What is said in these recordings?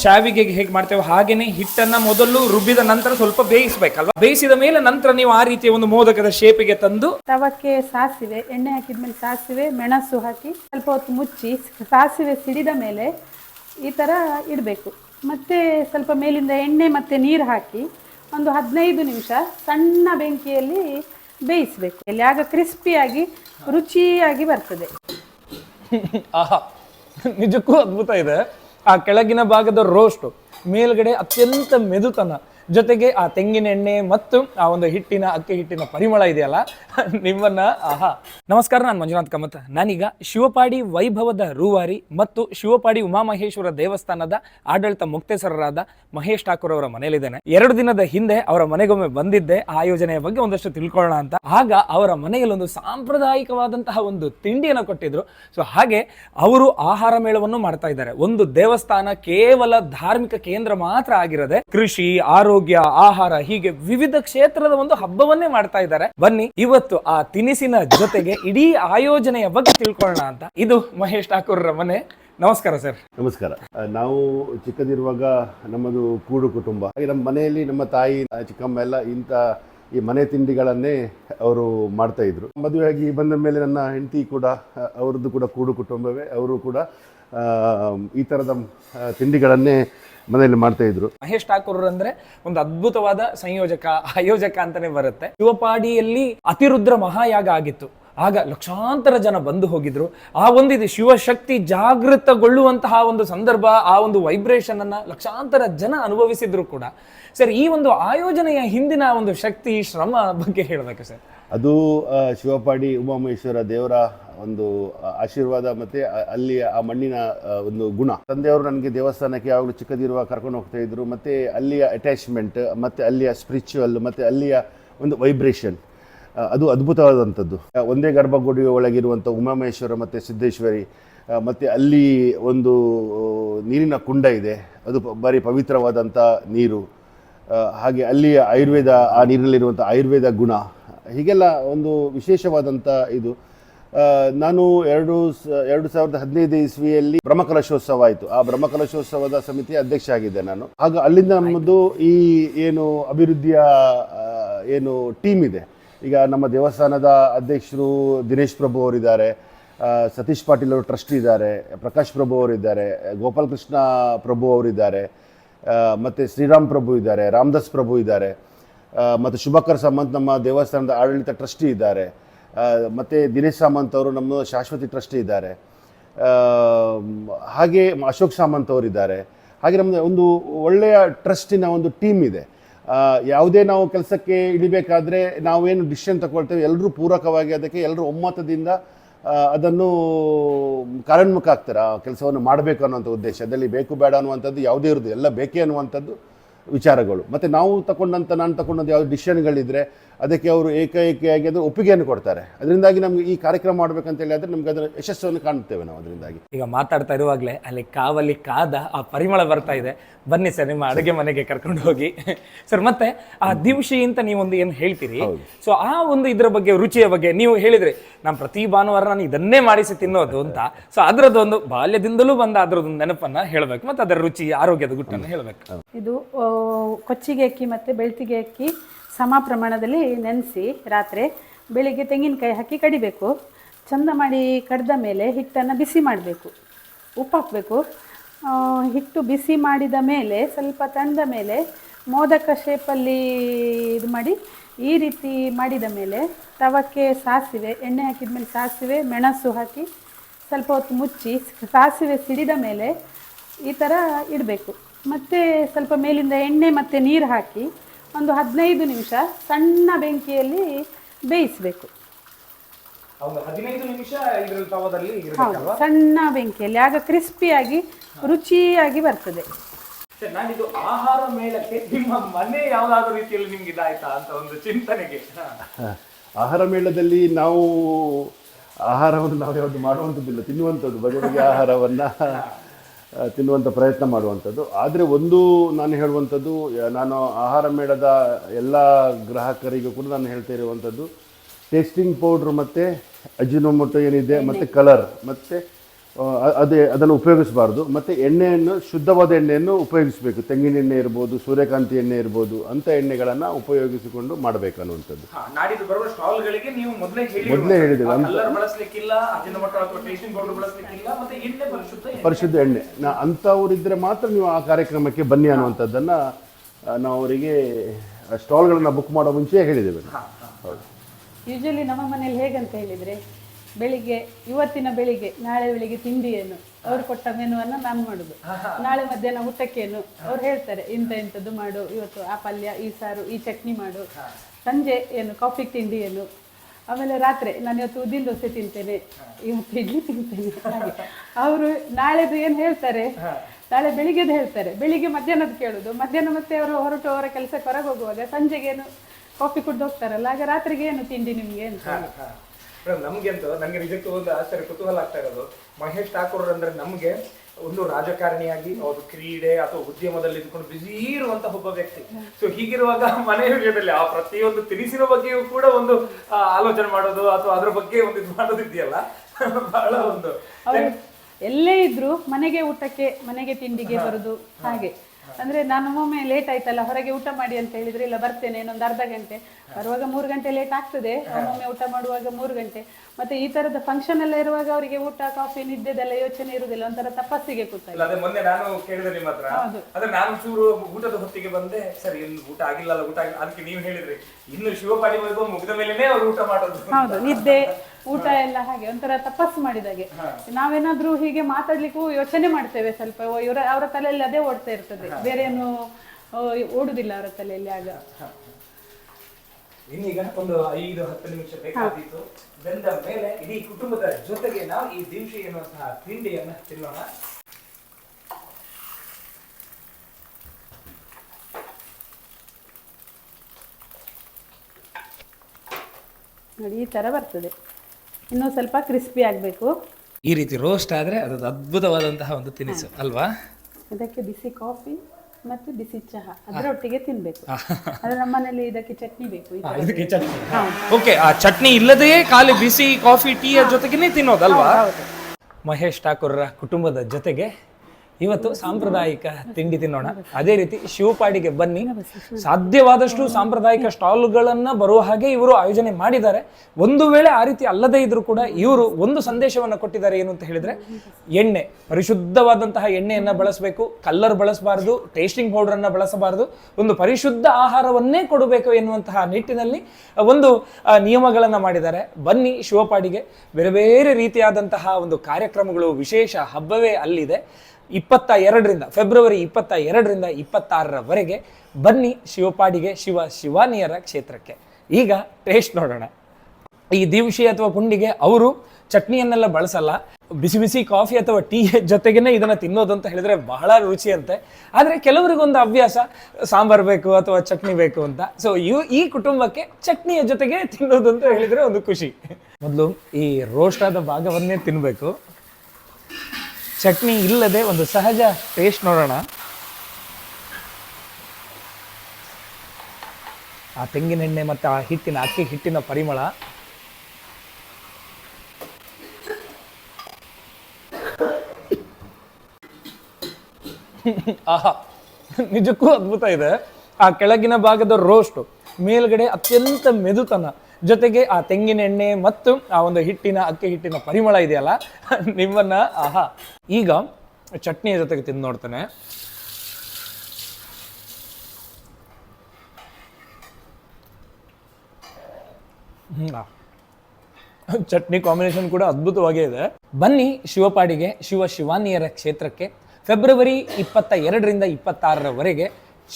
ಶಾವಿಗೆಗೆ ಹೇಗೆ ಮಾಡ್ತೇವೆ ಹಾಗೇನೆ ಹಿಟ್ಟನ್ನ ಮೊದಲು ರುಬ್ಬಿದ ನಂತರ ಸ್ವಲ್ಪ ಬೇಯಿಸಬೇಕಲ್ವಾ? ಬೇಯಿಸಿದ ಮೇಲೆ ನಂತರ ನೀವು ಆ ರೀತಿಯ ಒಂದು ಮೋದಕದ ಶೇಪಿಗೆ ತಂದು ತವಕ್ಕೆ ಸಾಸಿವೆ ಎಣ್ಣೆ ಹಾಕಿದ ಮೇಲೆ ಸಾಸಿವೆ ಮೆಣಸು ಹಾಕಿ ಸ್ವಲ್ಪ ಹೊತ್ತು ಮುಚ್ಚಿ ಸಾಸಿವೆ ಸಿಡಿದ ಮೇಲೆ ಈ ಥರ ಇಡಬೇಕು. ಮತ್ತೆ ಸ್ವಲ್ಪ ಮೇಲಿಂದ ಎಣ್ಣೆ ಮತ್ತು ನೀರು ಹಾಕಿ ಒಂದು ಹದಿನೈದು ನಿಮಿಷ ಸಣ್ಣ ಬೆಂಕಿಯಲ್ಲಿ ಬೇಯಿಸಬೇಕು. ಇಲ್ಲಿ ಆಗ ಕ್ರಿಸ್ಪಿಯಾಗಿ ರುಚಿಯಾಗಿ ಬರ್ತದೆ. ಆಹಾ ನಿಜಕ್ಕೂ ಅದ್ಭುತ ಇದೆ. ಆ ಕೆಳಗಿನ ಭಾಗದ ರೋಸ್ಟ್ ಮೇಲ್ಗಡೆ ಅತ್ಯಂತ ಮೆದುತನ ಜೊತೆಗೆ ಆ ತೆಂಗಿನ ಎಣ್ಣೆ ಮತ್ತು ಆ ಒಂದು ಹಿಟ್ಟಿನ, ಅಕ್ಕಿ ಹಿಟ್ಟಿನ ಪರಿಮಳ ಇದೆಯಲ್ಲ, ನಿಮ್ಮನ್ನ, ಆಹಾ. ನಮಸ್ಕಾರ, ನಾನು ಮಂಜುನಾಥ್ ಕಮತ್. ನಾನೀಗ ಶಿವಪಾಡಿ ವೈಭವದ ರೂವಾರಿ ಮತ್ತು ಶಿವಪಾಡಿ ಉಮಾಮಹೇಶ್ವರ ದೇವಸ್ಥಾನದ ಆಡಳಿತ ಮುಕ್ತೇಸರರಾದ ಮಹೇಶ್ ಠಾಕೂರ್ ಅವರ ಮನೆಯಲ್ಲಿದ್ದೇನೆ. ಎರಡು ದಿನದ ಹಿಂದೆ ಅವರ ಮನೆಗೊಮ್ಮೆ ಬಂದಿದ್ದೆ. ಆ ಯೋಜನೆಯ ಬಗ್ಗೆ ಒಂದಷ್ಟು ತಿಳ್ಕೊಳ್ಳೋಣ ಅಂತ. ಆಗ ಅವರ ಮನೆಯಲ್ಲಿ ಒಂದು ಸಾಂಪ್ರದಾಯಿಕವಾದಂತಹ ಒಂದು ತಿಂಡಿಯನ್ನು ಕೊಟ್ಟಿದ್ರು. ಸೊ, ಹಾಗೆ ಅವರು ಆಹಾರ ಮೇಳವನ್ನು ಮಾಡ್ತಾ ಇದ್ದಾರೆ. ಒಂದು ದೇವಸ್ಥಾನ ಕೇವಲ ಧಾರ್ಮಿಕ ಕೇಂದ್ರ ಮಾತ್ರ ಆಗಿರದೆ ಕೃಷಿ, ಆರೋಗ್ಯ ಆಹಾರ ಹೀಗೆ ವಿವಿಧ ಕ್ಷೇತ್ರದ ಒಂದು ಹಬ್ಬವನ್ನೇ ಮಾಡ್ತಾ ಇದ್ದಾರೆ. ಬನ್ನಿ, ಇವತ್ತು ಆ ತಿನಿಸಿನ ಜೊತೆಗೆ ಇಡೀ ಆಯೋಜನೆಯ ಬಗ್ಗೆ ತಿಳ್ಕೊಳ್ಳೋಣ ಅಂತ. ಇದು ಮಹೇಶ್ ಠಾಕೂರ್ರ ಮನೆ. ನಮಸ್ಕಾರ ಸರ್. ನಮಸ್ಕಾರ. ನಾವು ಚಿಕ್ಕದಿರುವಾಗ ನಮ್ಮದು ಕೂಡು ಕುಟುಂಬ. ನಮ್ಮ ಮನೆಯಲ್ಲಿ ನಮ್ಮ ತಾಯಿ, ಚಿಕ್ಕಮ್ಮ ಎಲ್ಲ ಇಂಥ ಈ ಮನೆ ತಿಂಡಿಗಳನ್ನೇ ಅವರು ಮಾಡ್ತಾ ಇದ್ರು. ಮದುವೆಯಾಗಿ ಬಂದ ಮೇಲೆ ನನ್ನ ಹೆಂಡತಿ ಕೂಡ ಅವರದ್ದು ಕೂಡ ಕೂಡು ಕುಟುಂಬವೇ. ಅವರು ಕೂಡ ಈ ಥರದ ಆ, ತಿಂಡಿಗಳನ್ನೇ ಮನೆಯಲ್ಲಿ ಮಾಡ್ತಾ ಇದ್ರು. ಮಹೇಶ್ ಠಾಕೂರ್ ಅಂದ್ರೆ ಒಂದು ಅದ್ಭುತವಾದ ಸಂಯೋಜಕ ಆಯೋಜಕ ಅಂತಾನೆ ಬರುತ್ತೆ. ಶಿವಪಾಡಿಯಲ್ಲಿ ಅತಿರುದ್ರ ಮಹಾಯಾಗ ಆಗಿತ್ತು. ಆಗ ಲಕ್ಷಾಂತರ ಜನ ಬಂದು ಹೋಗಿದ್ರು. ಆ ಒಂದು ಇದು ಶಿವಶಕ್ತಿ ಜಾಗೃತಗೊಳ್ಳುವಂತಹ ಒಂದು ಸಂದರ್ಭ ಆ ಒಂದು ವೈಬ್ರೇಷನ್ ಅನ್ನ ಲಕ್ಷಾಂತರ ಜನ ಅನುಭವಿಸಿದ್ರು ಕೂಡ. ಸರ್ ಈ ಒಂದು ಆಯೋಜನೆಯ ಹಿಂದಿನ ಒಂದು ಶಕ್ತಿ ಶ್ರಮ ಬಗ್ಗೆ ಹೇಳಬೇಕು ಸರ್? ಅದು ಶಿವಪಾಡಿ ಉಮಾಮೇಶ್ವರ ದೇವರ ಒಂದು ಆಶೀರ್ವಾದ ಮತ್ತೆ ಅಲ್ಲಿ ಆ ಮಣ್ಣಿನ ಒಂದು ಗುಣ. ತಂದೆಯವರು ನನಗೆ ದೇವಸ್ಥಾನಕ್ಕೆ ಯಾವಾಗಲೂ ಚಿಕ್ಕದಿರುವ ಕರ್ಕೊಂಡು ಹೋಗ್ತಾ ಇದ್ರು. ಮತ್ತೆ ಅಲ್ಲಿಯ ಅಟ್ಯಾಚ್ಮೆಂಟ್ ಮತ್ತೆ ಅಲ್ಲಿಯ ಸ್ಪಿರಿಚುವಲ್ ಮತ್ತೆ ಅಲ್ಲಿಯ ಒಂದು ವೈಬ್ರೇಷನ್ ಅದು ಅದ್ಭುತವಾದಂಥದ್ದು. ಒಂದೇ ಗರ್ಭಗುಡಿಯ ಒಳಗಿರುವಂಥ ಉಮಾಮಹೇಶ್ವರ ಮತ್ತು ಸಿದ್ದೇಶ್ವರಿ ಮತ್ತು ಅಲ್ಲಿ ಒಂದು ನೀರಿನ ಕುಂಡ ಇದೆ. ಅದು ಬಾರಿ ಭಾರಿ ಪವಿತ್ರವಾದಂಥ ನೀರು. ಹಾಗೆ ಅಲ್ಲಿಯ ಆಯುರ್ವೇದ, ಆ ನೀರಿನಲ್ಲಿರುವಂಥ ಆಯುರ್ವೇದ ಗುಣ. ಹೀಗೆಲ್ಲ ಒಂದು ವಿಶೇಷವಾದಂಥ ಇದು. ನಾನು ಎರಡು ಎರಡು ಸಾವಿರದ ಹದಿನೈದು ಇಸ್ವಿಯಲ್ಲಿ ಬ್ರಹ್ಮಕಲಶೋತ್ಸವ ಆಯಿತು. ಆ ಬ್ರಹ್ಮಕಲಶೋತ್ಸವದ ಸಮಿತಿಯ ಅಧ್ಯಕ್ಷ ಆಗಿದ್ದೆ ನಾನು. ಆಗ ಅಲ್ಲಿಂದ ನಮ್ಮದು ಈ ಏನು ಅಭಿವೃದ್ಧಿಯ ಏನು ಟೀಮ್ ಇದೆ. ಈಗ ನಮ್ಮ ದೇವಸ್ಥಾನದ ಅಧ್ಯಕ್ಷರು ದಿನೇಶ್ ಪ್ರಭು ಅವರಿದ್ದಾರೆ ಸತೀಶ್ ಪಾಟೀಲ್ ಅವರು ಟ್ರಸ್ಟ್ ಇದ್ದಾರೆ, ಪ್ರಕಾಶ್ ಪ್ರಭು ಅವರಿದ್ದಾರೆ, ಗೋಪಾಲ್ ಕೃಷ್ಣ ಪ್ರಭು ಅವರಿದ್ದಾರೆ ಮತ್ತು ಶ್ರೀರಾಮ್ ಪ್ರಭು ಇದ್ದಾರೆ, ರಾಮದಾಸ್ ಪ್ರಭು ಇದ್ದಾರೆ ಮತ್ತು ಶುಭಕರ್ ಸಾಮಂತ್ ನಮ್ಮ ದೇವಸ್ಥಾನದ ಆಡಳಿತ ಟ್ರಸ್ಟಿ ಇದ್ದಾರೆ. ಮತ್ತೆ ದಿನೇಶ್ ಸಾಮಂತ್ ಅವರು ನಮ್ಮ ಶಾಶ್ವತಿ ಟ್ರಸ್ಟಿ ಇದ್ದಾರೆ. ಹಾಗೆ ಅಶೋಕ್ ಸಾಮಂತ್ ಅವರಿದ್ದಾರೆ ಹಾಗೆ ನಮ್ಮದು ಒಂದು ಒಳ್ಳೆಯ ಟ್ರಸ್ಟಿನ ಒಂದು ಟೀಮ್ ಇದೆ. ಯಾವುದೇ ನಾವು ಕೆಲಸಕ್ಕೆ ಇಳಿಬೇಕಾದ್ರೆ ನಾವೇನು ಡಿಸಿಷನ್ ತಗೊಳ್ತೇವೆ ಎಲ್ಲರೂ ಪೂರಕವಾಗಿ ಅದಕ್ಕೆ ಎಲ್ಲರೂ ಒಮ್ಮತದಿಂದ ಅದನ್ನು ಕಾರಣಮುಖ ಆಗ್ತಾರೆ, ಆ ಕೆಲಸವನ್ನು ಮಾಡಬೇಕು ಅನ್ನುವಂಥ ಉದ್ದೇಶ. ಅದರಲ್ಲಿ ಬೇಕು, ಬೇಡ ಅನ್ನುವಂಥದ್ದು ಯಾವುದೇ ಇರೋದು ಎಲ್ಲ ಬೇಕೇ ಅನ್ನುವಂಥದ್ದು ವಿಚಾರಗಳು. ಮತ್ತು ನಾವು ತಗೊಂಡಂಥ ನಾನು ತಗೊಂಡಂಥ ಯಾವುದು ಡಿಸಿಷನ್ಗಳಿದ್ದರೆ ಅದಕ್ಕೆ ಅವರು ಏಕೈಕಿಯಾಗಿ ಅದು ಒಪ್ಪಿಗೆಯನ್ನು ಕೊಡ್ತಾರೆ. ಅದರಿಂದಾಗಿ ನಮಗೆ ಈ ಕಾರ್ಯಕ್ರಮ ಮಾಡಬೇಕಂತ ಹೇಳಿ ಆದರೆ ನಮಗೆ ಅದರ ಯಶಸ್ಸನ್ನು ಕಾಣುತ್ತೇವೆ ನಾವು ಅದರಿಂದಾಗಿ. ಈಗ ಮಾತಾಡ್ತಾ ಇರುವಾಗಲೇ ಅಲ್ಲಿ ಕಾವಲಿ ಕಾದ ಆ ಪರಿಮಳ ಬರ್ತಾ ಇದೆ. ಬನ್ನಿ ಸರ್ ನಿಮ್ಮ ಅಡುಗೆ ಮನೆಗೆ ಕರ್ಕೊಂಡು ಹೋಗಿ. ಸರ್ ಮತ್ತೆ ಆ ದಿವಸಿ ಅಂತ ನೀವೊಂದು ಏನು ಹೇಳ್ತೀರಿ? ಸೊ ಆ ಒಂದು ಇದರ ಬಗ್ಗೆ ರುಚಿಯ ಬಗ್ಗೆ ನೀವು ಹೇಳಿದ್ರಿ ನಾನು ಪ್ರತಿ ಭಾನುವಾರ ನಾನು ಇದನ್ನೇ ಮಾಡಿಸಿ ತಿನ್ನೋದು ಅಂತ. ಸೊ ಅದರದ್ದೊಂದು ಬಾಲ್ಯದಿಂದಲೂ ಬಂದ ಅದರದೊಂದು ನೆನಪನ್ನ ಹೇಳಬೇಕು. ಮತ್ತೆ ಅದರ ರುಚಿ ಆರೋಗ್ಯದ ಗುಟ್ಟನ್ನು ಹೇಳಬೇಕು. ಇದು ಕೊಚ್ಚಿಗೆ ಅಕ್ಕಿ ಮತ್ತು ಬೆಳ್ತಿಗೆ ಅಕ್ಕಿ ಸಮ ಪ್ರಮಾಣದಲ್ಲಿ ನೆನೆಸಿ ರಾತ್ರಿ ಬೆಳಿಗ್ಗೆ ತೆಂಗಿನಕಾಯಿ ಹಾಕಿ ಕಡಿಬೇಕು. ಚಂದ ಮಾಡಿ ಕಡ್ದ ಮೇಲೆ ಹಿಟ್ಟನ್ನು ಬಿಸಿ ಮಾಡಬೇಕು. ಉಪ್ಪು ಹಾಕಬೇಕು. ಹಿಟ್ಟು ಬಿಸಿ ಮಾಡಿದ ಮೇಲೆ ಸ್ವಲ್ಪ ತಂದ ಮೇಲೆ ಮೋದಕ ಶೇಪಲ್ಲಿ ಇದು ಮಾಡಿ ಈ ರೀತಿ ಮಾಡಿದ ಮೇಲೆ ತವಕ್ಕೆ ಸಾಸಿವೆ, ಎಣ್ಣೆ ಹಾಕಿದ ಮೇಲೆ ಸಾಸಿವೆ, ಮೆಣಸು ಹಾಕಿ ಸ್ವಲ್ಪ ಹೊತ್ತು ಮುಚ್ಚಿ ಸಾಸಿವೆ ಸಿಡಿದ ಮೇಲೆ ಈ ಥರ ಇಡಬೇಕು. ಮತ್ತು ಸ್ವಲ್ಪ ಮೇಲಿಂದ ಎಣ್ಣೆ ಮತ್ತು ನೀರು ಹಾಕಿ ಒಂದು ಹದಿನೈದು ನಿಮಿಷ ಸಣ್ಣ ಬೆಂಕಿಯಲ್ಲಿ ಬೇಯಿಸಬೇಕು. ಒಂದು ಹದಿನೈದು ನಿಮಿಷ ಇದರಲ್ಲಿ ತವದಲ್ಲಿ ಹೌದು ಸಣ್ಣ ಬೆಂಕಿಯಲ್ಲಿ ಆಗ ಕ್ರಿಸ್ಪಿಯಾಗಿ ರುಚಿಯಾಗಿ ಬರ್ತದೆ. ನಾನಿದು ಆಹಾರ ಮೇಳಕ್ಕೆ ನಿಮ್ಮ ಮನೆ ಯಾವುದಾದ್ರೂ ರೀತಿಯಲ್ಲಿ ನಿಮ್ಗೆ ಇದಾಯ್ತಾ ಅಂತ ಒಂದು ಚಿಂತನೆಗೆ. ಆಹಾರ ಮೇಳದಲ್ಲಿ ನಾವು ಆಹಾರವನ್ನು ನಾವು ಯಾವುದು ಮಾಡುವಂಥದ್ದಿಲ್ಲ ತಿನ್ನುವಂಥದ್ದು ಬಗೆ ಬಗೆ ಆಹಾರವನ್ನು ತಿನ್ನುವಂಥ ಪ್ರಯತ್ನ ಮಾಡುವಂಥದ್ದು. ಆದರೆ ಒಂದು ನಾನು ಹೇಳುವಂಥದ್ದು ನಾನು ಆಹಾರ ಮೇಳದ ಎಲ್ಲ ಗ್ರಾಹಕರಿಗೂ ಕೂಡ ನಾನು ಹೇಳ್ತಾ ಇರುವಂಥದ್ದು ಟೇಸ್ಟಿಂಗ್ ಪೌಡ್ರ್ ಮತ್ತು ಅಜಿನೋಮೊಟೊ ಏನಿದೆ ಮತ್ತು ಕಲರ್ ಮತ್ತು ಅದೇ ಅದನ್ನು ಉಪಯೋಗಿಸಬಾರ್ದು. ಮತ್ತು ಎಣ್ಣೆಯನ್ನು ಶುದ್ಧವಾದ ಎಣ್ಣೆಯನ್ನು ಉಪಯೋಗಿಸಬೇಕು. ತೆಂಗಿನ ಎಣ್ಣೆ ಇರ್ಬೋದು ಸೂರ್ಯಕಾಂತಿ ಎಣ್ಣೆ ಇರ್ಬೋದು ಅಂಥ ಎಣ್ಣೆಗಳನ್ನು ಉಪಯೋಗಿಸಿಕೊಂಡು ಮಾಡಬೇಕು ಅನ್ನುವಂಥದ್ದು. ನಾಡಿದ್ದು ಬರುವ ಸ್ಟಾಲ್ಗಳಿಗೆ ನೀವು ಮೊದಲೇ ಹೇಳಿ ಮೊದಲೇ ಹೇಳಿದ್ದೇವೆ. ಅಂತ ಕಲರ್ ಬಳಸಲಿಕ್ಕಿಲ್ಲ ಅಜಿನಮೋಟೊ ಟೇಸ್ಟಿಂಗ್ ಪೌಡರ್ ಬಳಸಲಿಕ್ಕಿಲ್ಲ ಮತ್ತೆ ಎಣ್ಣೆ ಪರಿಶುದ್ಧ ಎಣ್ಣೆ. ಪರಿಶುದ್ಧ ಎಣ್ಣೆ. ನಾ ಅಂಥವರಿದ್ದರೆ ಮಾತ್ರ ನೀವು ಆ ಕಾರ್ಯಕ್ರಮಕ್ಕೆ ಬನ್ನಿ ಅನ್ನುವಂಥದ್ದನ್ನು ನಾವು ಅವರಿಗೆ ಸ್ಟಾಲ್ಗಳನ್ನು ಬುಕ್ ಮಾಡೋ ಮುಂಚೆ ಹೇಳಿದ್ದೇವೆ. ಹೌದು. ಯೂಶಲಿ ನಮ್ಮ ಮನೇಲಿ ಹೇಗಂತ ಹೇಳಿದ್ರೆ ಬೆಳಿಗ್ಗೆ ಇವತ್ತಿನ ಬೆಳಿಗ್ಗೆ ನಾಳೆ ಬೆಳಿಗ್ಗೆ ತಿಂಡಿ ಏನು ಅವ್ರು ಕೊಟ್ಟ ಮೆನುವನ್ನು ನಾನು ಮಾಡುದು. ನಾಳೆ ಮಧ್ಯಾಹ್ನ ಊಟಕ್ಕೇನು ಅವ್ರು ಹೇಳ್ತಾರೆ ಇಂಥ ಇಂಥದ್ದು ಮಾಡು ಇವತ್ತು ಆ ಪಲ್ಯ ಈ ಸಾರು ಈ ಚಟ್ನಿ ಮಾಡು. ಸಂಜೆ ಏನು ಕಾಫಿ ತಿಂಡಿ ಏನು ಆಮೇಲೆ ರಾತ್ರಿ ನಾನು ಇವತ್ತು ಉದ್ದಿನ ದೋಸೆ ತಿಂತೇನೆ. ಇವತ್ತು ಇಡ್ಲಿ ತಿಂತೇನೆ. ಹಾಗೆ. ಅವರು ನಾಳೆದು ಏನು ಹೇಳ್ತಾರೆ? ನಾಳೆ ಬೆಳಿಗ್ಗೆದು ಹೇಳ್ತಾರೆ. ಬೆಳಿಗ್ಗೆ ಮಧ್ಯಾಹ್ನದ ಕೇಳೋದು. ಮಧ್ಯಾಹ್ನ ಮತ್ತೆ ಅವರು ಹೊರಟು ಅವರ ಕೆಲಸಕ್ಕೆ ಹೊರಗೆ ಹೋಗುವಾಗ ಸಂಜೆಗೇನು ಕಾಫಿ ಕುಡ್ದು ಹೋಗ್ತಾರಲ್ಲ ಆಗ ರಾತ್ರಿಗೆ ಏನು ತಿಂಡಿ ನಿಮ್ಗೆ ಅಂತ. ಮೇಡಮ್ ನಮ್ಗೆ ಅಂತ ನಂಗೆ ನಿಜಕ್ಕೂ ಒಂದು ಆಶ್ಚರ್ಯ ಕುತೂಹಲ ಆಗ್ತಾ ಇರೋದು. ಮಹೇಶ್ ಠಾಕೂರ್ ಅಂದ್ರೆ ನಮ್ಗೆ ಒಂದು ರಾಜಕಾರಣಿಯಾಗಿ ಅವರು ಕ್ರೀಡೆ ಅಥವಾ ಉದ್ಯಮದಲ್ಲಿ ಇದ್ಕೊಂಡು ಬ್ಯುಸಿ ಇರುವಂತ ಒಬ್ಬ ವ್ಯಕ್ತಿ. ಸೊ ಹೀಗಿರುವಾಗ ಮನೆ ವಿಷಯದಲ್ಲಿ ಆ ಪ್ರತಿಯೊಂದು ತಿನಿಸಿನ ಬಗ್ಗೆಯೂ ಕೂಡ ಒಂದು ಆಲೋಚನೆ ಮಾಡೋದು ಅಥವಾ ಅದ್ರ ಬಗ್ಗೆ ಒಂದು ಇದು ಮಾಡೋದಿದೆಯಲ್ಲ ಬಹಳ ಒಂದು. ಎಲ್ಲೇ ಇದ್ರು ಮನೆಗೆ ಊಟಕ್ಕೆ ಮನೆಗೆ ತಿಂಡಿಗೆ ಬರುದು ಹಾಗೆ. ಅಂದ್ರೆ ನಾನು ಒಮ್ಮೊಮ್ಮೆ ಲೇಟ್ ಆಯ್ತಲ್ಲ ಹೊರಗೆ ಊಟ ಮಾಡಿ ಅಂತ ಹೇಳಿದ್ರೆ ಇಲ್ಲ ಬರ್ತೇನೆ ಇನ್ನೊಂದು ಅರ್ಧ ಗಂಟೆ. ಬರುವಾಗ ಮೂರು ಗಂಟೆ ಲೇಟ್ ಆಗ್ತದೆ ಒಮ್ಮೊಮ್ಮೆ ಊಟ ಮಾಡುವಾಗ ಮೂರು ಗಂಟೆ. ಮತ್ತೆ ಈ ತರದ ಫಂಕ್ಷನ್ ಎಲ್ಲ ಇರುವಾಗ ಅವರಿಗೆ ಊಟ ಕಾಫಿ ನಿದ್ದೆದೆಲ್ಲ ಯೋಚನೆ ಇರುದಿಲ್ಲ ಒಂಥರ ತಪಸ್ಸಿಗೆ ಅದೇ ಮೊನ್ನೆ ನಾನು ಕೇಳಿದೆ ನಿಮ್ಮ ಹತ್ರ. ಅದೇ ನಾನು ಚೂರು ಊಟದ ಹೊತ್ತಿಗೆ ಬಂದೆ ಸರಿ ಇನ್ನು ಊಟ ಆಗಿಲ್ಲಲ್ಲ ಊಟ ಆಗಿಲ್ಲ ಅದಕ್ಕೆ ನೀವು ಹೇಳಿದ್ರಿ. ಇನ್ನು ಶಿವಪಾಡಿ ಮುಗಿದ ಮೇಲೆನೆ ಅವ್ರು ಊಟ ಮಾಡೋದು. ಹೌದು ನಿದ್ದೆ ಊಟ ಎಲ್ಲ ಹಾಗೆ ಒಂಥರ ತಪಸ್ಸು ಮಾಡಿದಾಗೆ. ನಾವೇನಾದ್ರೂ ಹೀಗೆ ಮಾತಾಡ್ಲಿಕ್ಕೂ ಯೋಚನೆ ಮಾಡ್ತೇವೆ ಸ್ವಲ್ಪ ಇವರ ಅವರ ತಲೆಯಲ್ಲಿ ಅದೇ ಓಡ್ತಾ ಇರ್ತದೆ. ಬೇರೆ ಏನು ಓಡುದಿಲ್ಲ ಅವರ ತಲೆಯಲ್ಲಿ ಆಗ. ಇನ್ನೀಗ ಒಂದು ಐದು ಹತ್ತು ನಿಮಿಷ ಬೇಕಾದೀತು. ಬೆಂದ ಮೇಲೆ ಇಡೀ ಕುಟುಂಬದ ಜೊತೆಗೆ ನಾವು ಈ ದಿವಸಿ ಎನ್ನುವಂತಹ ತಿಂಡಿಯನ್ನು ತಿನ್ನೋಣ. ನೋಡಿ ಈ ತರ ಬರ್ತದೆ. ಇನ್ನೂ ಸ್ವಲ್ಪ ಕ್ರಿಸ್ಪಿ ಆಗಬೇಕು. ಈ ರೀತಿ ರೋಸ್ಟ್ ಆದ್ರೆ ಅದು ಅದ್ಭುತವಾದಂತಹ ಒಂದು ತಿನಿಸು ಅಲ್ವಾ? ಇದಕ್ಕೆ ಬಿಸಿ ಕಾಫಿ ಮತ್ತು ಬಿಸಿ ಚಹಾ. ಅದರೊಟ್ಟಿಗೆ ತಿನ್ಬೇಕು. ಅದ್ರ ನಮ್ಮನೇಲಿ ಇದಕ್ಕೆ ಚಟ್ನಿ ಬೇಕು. ಈ ತರ. ಇದಕ್ಕೆ ಚಟ್ನಿ. ಓಕೆ ಆ ಚಟ್ನಿ ಇಲ್ಲದೆಯೇ ಖಾಲಿ ಬಿಸಿ ಕಾಫಿ ಟೀಯ ಜೊತೆಗೇನೆ ತಿನ್ನೋದಲ್ವಾ? ಮಹೇಶ್ ಠಾಕೂರ್ರ ಕುಟುಂಬದ ಜೊತೆಗೆ ಇವತ್ತು ಸಾಂಪ್ರದಾಯಿಕ ತಿಂಡಿ ತಿನ್ನೋಣ. ಅದೇ ರೀತಿ ಶಿವಪಾಡಿಗೆ ಬನ್ನಿ. ಸಾಧ್ಯವಾದಷ್ಟು ಸಾಂಪ್ರದಾಯಿಕ ಸ್ಟಾಲ್ಗಳನ್ನ ಬರುವ ಹಾಗೆ ಇವರು ಆಯೋಜನೆ ಮಾಡಿದ್ದಾರೆ. ಒಂದು ವೇಳೆ ಆ ರೀತಿ ಅಲ್ಲದೇ ಇದ್ರೂ ಕೂಡ ಇವರು ಒಂದು ಸಂದೇಶವನ್ನು ಕೊಟ್ಟಿದ್ದಾರೆ ಏನು ಅಂತ ಹೇಳಿದ್ರೆ, ಎಣ್ಣೆ. ಪರಿಶುದ್ಧವಾದಂತಹ ಎಣ್ಣೆಯನ್ನ ಬಳಸಬೇಕು. ಕಲ್ಲರ್ ಬಳಸಬಾರದು ಟೇಸ್ಟಿಂಗ್ ಪೌಡರ್ ಅನ್ನ ಬಳಸಬಾರದು. ಒಂದು ಪರಿಶುದ್ಧ ಆಹಾರವನ್ನೇ ಕೊಡಬೇಕು ಎನ್ನುವಂತಹ ನಿಟ್ಟಿನಲ್ಲಿ ಒಂದು ನಿಯಮಗಳನ್ನ ಮಾಡಿದ್ದಾರೆ. ಬನ್ನಿ ಶಿವಪಾಡಿಗೆ. ಬೇರೆ ಬೇರೆ ರೀತಿಯಾದಂತಹ ಒಂದು ಕಾರ್ಯಕ್ರಮಗಳು, ವಿಶೇಷ ಹಬ್ಬವೇ ಅಲ್ಲಿದೆ. ಇಪ್ಪತ್ತ ಎರಡರಿಂದ ಫೆಬ್ರವರಿ ಇಪ್ಪತ್ತ ಎರಡರಿಂದ ಇಪ್ಪತ್ತಾರರವರೆಗೆ ಬನ್ನಿ ಶಿವಪಾಡಿಗೆ ಶಿವ ಶಿವಾನಿಯರ ಕ್ಷೇತ್ರಕ್ಕೆ. ಈಗ ಟೇಸ್ಟ್ ನೋಡೋಣ. ಈ ದಿವಸಿ ಅಥವಾ ಪುಂಡಿಗೆ ಅವರು ಚಟ್ನಿಯನ್ನೆಲ್ಲ ಬಳಸಲ್ಲ. ಬಿಸಿ ಬಿಸಿ ಕಾಫಿ ಅಥವಾ ಟೀ ಜೊತೆಗೇನೆ ಇದನ್ನ ತಿನ್ನೋದು ಅಂತ ಹೇಳಿದ್ರೆ ಬಹಳ ರುಚಿ ಅಂತೆ ಆದ್ರೆ ಕೆಲವರಿಗೊಂದು ಹವ್ಯಾಸ, ಸಾಂಬಾರ್ ಬೇಕು ಅಥವಾ ಚಟ್ನಿ ಬೇಕು ಅಂತ. ಸೊ ಇವು ಈ ಕುಟುಂಬಕ್ಕೆ ಚಟ್ನಿಯ ಜೊತೆಗೆ ತಿನ್ನೋದು ಅಂತ ಹೇಳಿದ್ರೆ ಒಂದು ಖುಷಿ. ಮೊದಲು ಈ ರೋಸ್ಟ್ ಆದ ಭಾಗವನ್ನೇ ತಿನ್ನಬೇಕು ಚಟ್ನಿ ಇಲ್ಲದೆ ಒಂದು ಸಹಜ ಟೇಸ್ಟ್ ನೋಡೋಣ. ಆ ತೆಂಗಿನೆಣ್ಣೆ ಮತ್ತು ಆ ಹಿಟ್ಟಿನ ಅಕ್ಕಿ ಹಿಟ್ಟಿನ ಪರಿಮಳ. ಆಹಾ, ನಿಜಕ್ಕೂ ಅದ್ಭುತ ಇದೆ. ಆ ಕೆಳಗಿನ ಭಾಗದ ರೋಸ್ಟ್ ಮೇಲ್ಗಡೆ ಅತ್ಯಂತ ಮೆದುತನ. ಜೊತೆಗೆ ಆ ತೆಂಗಿನ ಎಣ್ಣೆ ಮತ್ತು ಆ ಒಂದು ಹಿಟ್ಟಿನ ಅಕ್ಕಿ ಹಿಟ್ಟಿನ ಪರಿಮಳ ಇದೆಯಲ್ಲ, ನಿಮ್ಮನ್ನ, ಆಹಾ. ಈಗ ಚಟ್ನಿಯ ಜೊತೆಗೆ ತಿಂದು ನೋಡ್ತೇನೆ. ಚಟ್ನಿ ಕಾಂಬಿನೇಷನ್ ಕೂಡ ಅದ್ಭುತವಾಗೇ ಇದೆ ಬನ್ನಿ ಶಿವಪಾಡಿಗೆ ಶಿವ ಶಿವಾನಿಯರ ಕ್ಷೇತ್ರಕ್ಕೆ ಫೆಬ್ರವರಿ ಇಪ್ಪತ್ತ ಎರಡರಿಂದ ಇಪ್ಪತ್ತಾರರವರೆಗೆ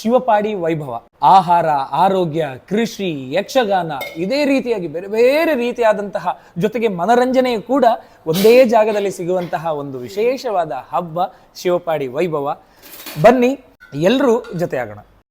ಶಿವಪಾಡಿ ವೈಭವ, ಆಹಾರ, ಆರೋಗ್ಯ, ಕೃಷಿ, ಯಕ್ಷಗಾನ, ಇದೇ ರೀತಿಯಾಗಿ ಬೇರೆ ಬೇರೆ ರೀತಿಯಾದಂತಹ ಜೊತೆಗೆ ಮನರಂಜನೆಯು ಕೂಡ ಒಂದೇ ಜಾಗದಲ್ಲಿ ಸಿಗುವಂತಹ ಒಂದು ವಿಶೇಷವಾದ ಹಬ್ಬ ಶಿವಪಾಡಿ ವೈಭವ. ಬನ್ನಿ ಎಲ್ಲರೂ ಜೊತೆಯಾಗೋಣ.